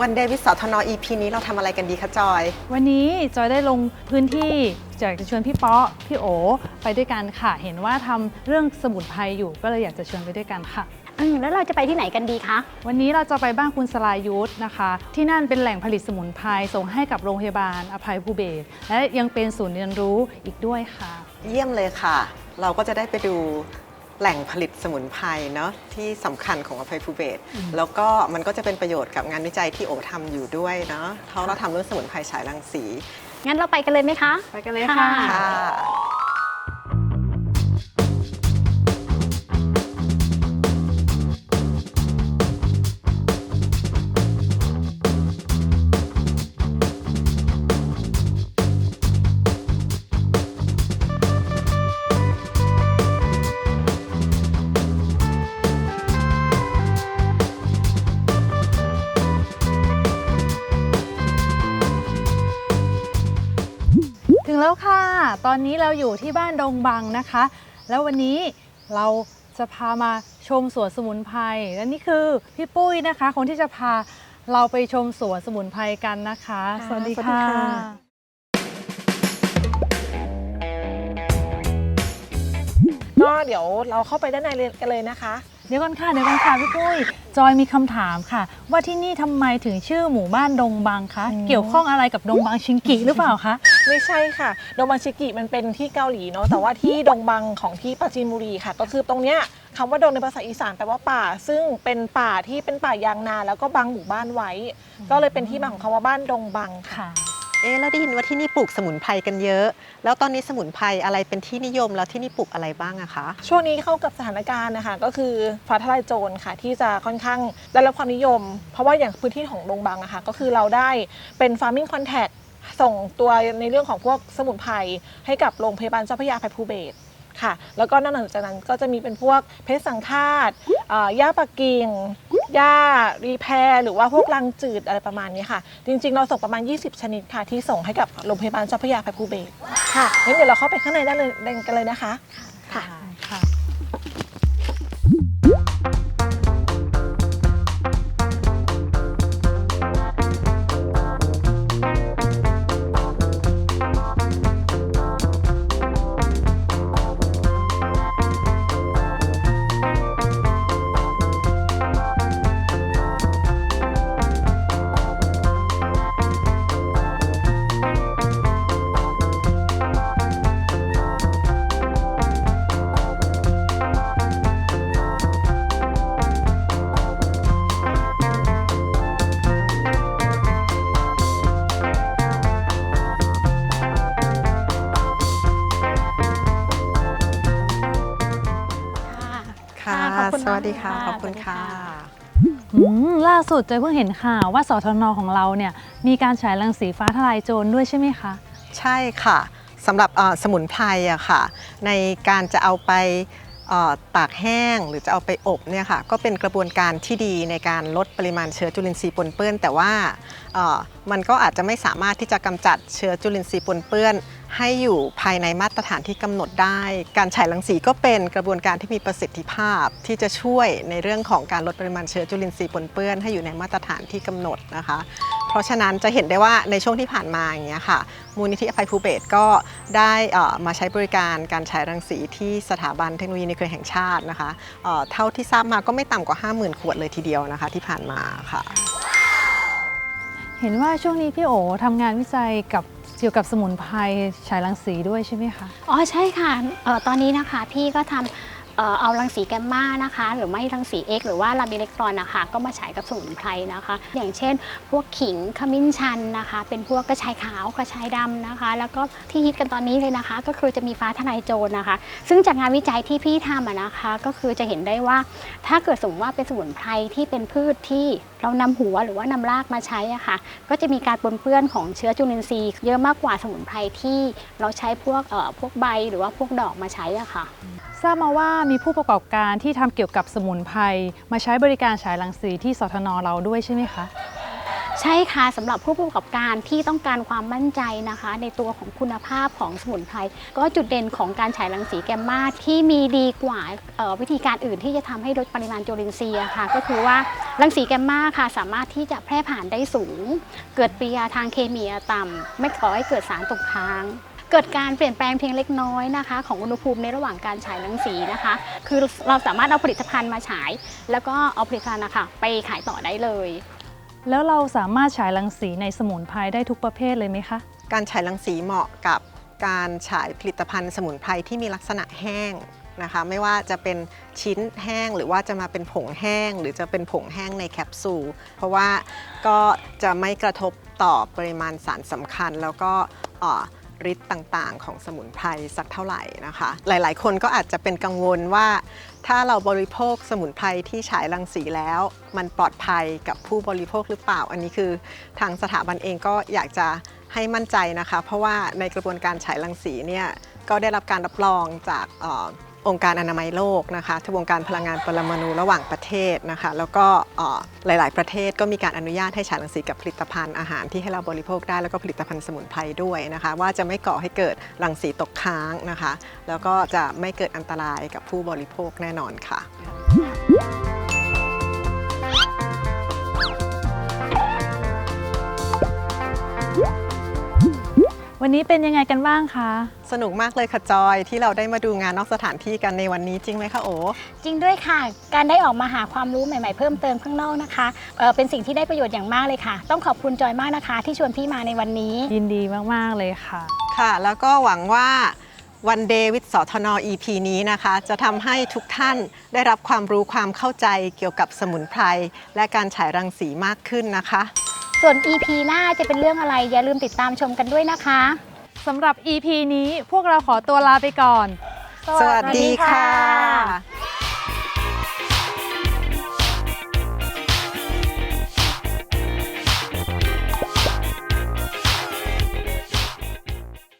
วันเดย์วิสทน EP นี้เราทำอะไรกันดีคะจอย วันนี้จอยได้ลงพื้นที่อยากจะชวนพี่เป๊าะพี่โอ ไปด้วยกันค่ะ เห็นว่าทำเรื่องสมุนไพรอยู่ก็เลยอยากจะชวนไปด้วยกันค่ะ อืมแล้วเราจะไปที่ไหนกันดีคะ วันนี้เราจะไปบ้านคุณสลายุทธนะคะ ที่นั่นเป็นแหล่งผลิตสมุนไพรส่งให้กับโรงพยาบาลอภัยภูเบศรและยังเป็นศูนย์เรียนรู้อีกด้วยค่ะ เยี่ยมเลยค่ะ เราก็จะได้ไปดู แหล่งผลิตสมุนไพรเนาะที่สำคัญของอภัยภูเบศรแล้วก็มันก็จะเป็นประโยชน์กับงานวิจัยที่โอทำอยู่ด้วยเนาะเพราะเราทำเรื่องสมุนไพรฉายรังสี งั้นเราไปกันเลยไหมคะ ไปกันเลยค่ะ ค่ะ แล้วค่ะ ตอนนี้เราอยู่ที่บ้านดงบังนะคะ แล้ววันนี้เราจะพามาชมสวนสมุนไพร และนี่คือพี่ปุ้ยนะคะ คนที่จะพาเราไปชมสวนสมุนไพรกันนะคะค่ะสวัสดีสวัสดีค่ะค่ะ ก็เดี๋ยวเราเข้าไปด้านในเลยกันเลยนะคะ เดี๋ยวก่อนค่ะ เดี๋ยวก่อนค่ะพี่ปุ้ย จอยมีคำถามค่ะ ว่าที่นี่ทำไมถึงชื่อหมู่บ้านดงบังคะอืมเกี่ยวข้องอะไรกับดงบังชิงกิหรือเปล่าคะไม่ใช่ค่ะ ดงบังชิกิมันเป็นที่เกาหลีเนาะแต่ว่าที่ดงบังของที่ปราจีนบุรีค่ะ ก็คือตรงเนี้ยคำว่าดงในภาษาอีสานแปลว่าป่า ซึ่งเป็นป่าที่เป็นป่ายางนา แล้วก็บังหมู่บ้านไว้ ก็เลยเป็นที่มาของคำว่าบ้านดงบังค่ะค่ะเอ๊ะเราได้ยินว่าที่นี่ปลูกสมุนไพรกันเยอะ แล้วตอนนี้สมุนไพรอะไรเป็นที่นิยมแล้วที่นี่ปลูกอะไรบ้างอะคะ ช่วงนี้เข้ากับสถานการณ์นะคะก็คือฟ้าทลายโจรค่ะ ที่จะค่อนข้างได้รับความนิยม เพราะว่าอย่างพื้นที่ของดงบังอะค่ะก็คือเราได้เป็น farming contact ส่งตัวในเรื่องของพวกสมุนไพรให้กับโรงพยาบาลเจ้าพระยาภัยภูเบศค่ะ แล้วก็นอกจากนั้นก็จะมีเป็นพวกเพชรสังฆาตยาหญ้าปักกิ่งหญ้ารีแพรหรือว่าพวกรังจืดอะไรประมาณนี้ค่ะ จริงๆ เราส่งประมาณ 20 ชนิดค่ะ ที่ส่งให้กับโรงพยาบาลเจ้าพระยาภัยภูเบศค่ะงั้นเดี๋ยวเราเข้าไปข้างในได้เลยกันเลยนะคะ ขอบคุณสวัสดีค่ะมากขอบคุณค่ะอืมล่าสุดเจยเพิ่งเห็นข่าวว่าสทนของเราเนี่ยมีการฉายรังสีฟ้าทลายโจรด้วยใช่ไหมคะ ใช่ค่ะสำหรับเอ่อสมุนไพรอะค่ะ ในการจะเอาไปเอ่อตากแห้งหรือจะเอาไปอบเนี่ยค่ะก็เป็นกระบวนการที่ดีในการลดปริมาณเชื้อจุลินทรีย์ปนเปื้อน แต่ว่าเอ่อมันก็อาจจะไม่สามารถที่จะกำจัดเชื้อจุลินทรีย์ปนเปื้อน ให้อยู่ภายในมาตรฐานที่กำหนดได้ การฉายรังสีก็เป็นกระบวนการที่มีประสิทธิภาพที่จะช่วยในเรื่องของการลดปริมาณเชื้อจุลินทรีย์ปนเปื้อนให้อยู่ในมาตรฐานที่กำหนดนะคะ เพราะฉะนั้นจะเห็นได้ว่าในช่วงที่ผ่านมาอย่างเงี้ยค่ะ มูลนิธิอภัยภูเบศก็ได้อ่อมาใช้บริการการฉายรังสีที่สถาบันเทคโนโลยีในเครือแห่งชาตินะคะเอ่อเท่าที่ทราบมาก็ไม่ต่ำกว่า 50,000 ขวดเลยทีเดียวนะคะที่ผ่านมาค่ะ เห็นว่าช่วงนี้พี่โอทำงานวิจัยกับ เกี่ยวกับสมุนไพรฉายรังสีด้วยใช่ไหมคะ อ๋อใช่ค่ะเอ่อตอนนี้นะคะพี่ก็ทำเอ่อเอารังสีแกมมานะคะ หรือไม่รังสี X หรือว่าลาบิเล็กตรอนนะคะก็มาฉายกับสมุนไพรนะคะ อย่างเช่น พวกขิงขมิ้นชันนะคะ เป็นพวกกระชายขาวกระชายดำนะคะ แล้วก็ที่ฮิตกันตอนนี้เลยนะคะ ก็คือจะมีฟ้าทลายโจรนะคะ ซึ่งจากงานวิจัยที่พี่ทำอะนะคะ ก็คือจะเห็นได้ว่า ถ้าเกิดสมมติว่าเป็นสมุนไพรที่เป็นพืชที่ เรานำหัวหรือว่านำรากมาใช้อะค่ะ ก็จะมีการปนเปื้อนของเชื้อจุลินทรีย์เยอะมากกว่าสมุนไพรที่เราใช้พวกเอ่อพวกใบหรือว่าพวกดอกมาใช้อะค่ะ ทราบมาว่ามีผู้ประกอบการที่ทำเกี่ยวกับสมุนไพรมาใช้บริการฉายรังสีที่สทนเราด้วยใช่ไหมคะ ใช่ค่ะสำหรับผู้ประกอบการที่ต้องการความมั่นใจนะคะ ในตัวของคุณภาพของสมุนไพรก็จุดเด่นของการฉายรังสีแกมมาที่มีดีกว่าวิธีการอื่นที่จะทำให้ลดปริมาณจุลินทรีย์ค่ะ ก็คือว่ารังสีแกมมาค่ะ สามารถที่จะแพร่ผ่านได้สูง เกิดปฏิกิริยาทางเคมีต่ำไม่ก่อให้เกิดสารตกค้างเกิดการเปลี่ยนแปลงเพียงเล็กน้อยนะคะ ของอุณหภูมิในระหว่างการฉายรังสีนะคะ คือเราสามารถเอาผลิตภัณฑ์มาฉาย แล้วก็เอาผลิตภัณฑ์นะคะไปขายต่อได้เลย แล้วเราสามารถฉายรังสีในสมุนไพรได้ทุกประเภทเลยไหมคะ การฉายรังสีเหมาะกับการฉายผลิตภัณฑ์สมุนไพรที่มีลักษณะแห้งนะคะ ไม่ว่าจะเป็นชิ้นแห้งหรือว่าจะมาเป็นผงแห้ง หรือจะเป็นผงแห้งในแคปซูล เพราะว่าก็จะไม่กระทบต่อปริมาณสารสำคัญ แล้วก็ ฤทธิ์ต่างๆ ของสมุนไพรสักเท่าไหร่นะคะ หลายๆ คนก็อาจจะเป็นกังวลว่า ถ้าเราบริโภคสมุนไพรที่ฉายรังสีแล้ว มันปลอดภัยกับผู้บริโภคหรือเปล่า อันนี้คือทางสถาบันเองก็อยากจะให้มั่นใจนะคะ เพราะว่าในกระบวนการฉายรังสีเนี่ยก็ได้รับการรับรองจาก องค์การอนามัยโลกนะคะทบวงการพลังงานปรมาณูระหว่างประเทศนะคะ แล้วก็หลาย ๆ ประเทศก็มีการอนุญาตให้ฉายรังสีกับผลิตภัณฑ์อาหารที่ให้เราบริโภคได้แล้วก็ผลิตภัณฑ์สมุนไพรด้วยนะคะ ว่าจะไม่ก่อให้เกิดรังสีตกค้างนะคะ แล้วก็จะไม่เกิดอันตรายกับผู้บริโภคแน่นอนค่ะ วันนี้เป็นยังไงกันบ้างคะ สนุกมากเลยค่ะจอยที่เราได้มาดูงานนอกสถานที่กันในวันนี้จริงไหมคะโอจริงด้วยค่ะ การได้ออกมาหาความรู้ใหม่ๆเพิ่มเติมข้างนอกนะคะเอ่อเป็นสิ่งที่ได้ประโยชน์อย่างมากเลยค่ะ ต้องขอบคุณจอยมากนะคะ ที่ชวนพี่มาในวันนี้ ยินดีมากๆเลยค่ะ ค่ะ แล้วก็หวังว่าวันเดวิดสทน EP นี้นะคะ จะทำให้ทุกท่านได้รับความรู้ความเข้าใจเกี่ยวกับสมุนไพรและการฉายรังสีมากขึ้นนะคะ ส่วน EP หน้าจะเป็นเรื่องอะไร อย่าลืมติดตามชมกันด้วยนะคะ สำหรับ EP นี้พวกเราขอตัวลาไปก่อน สวัสดีค่ะ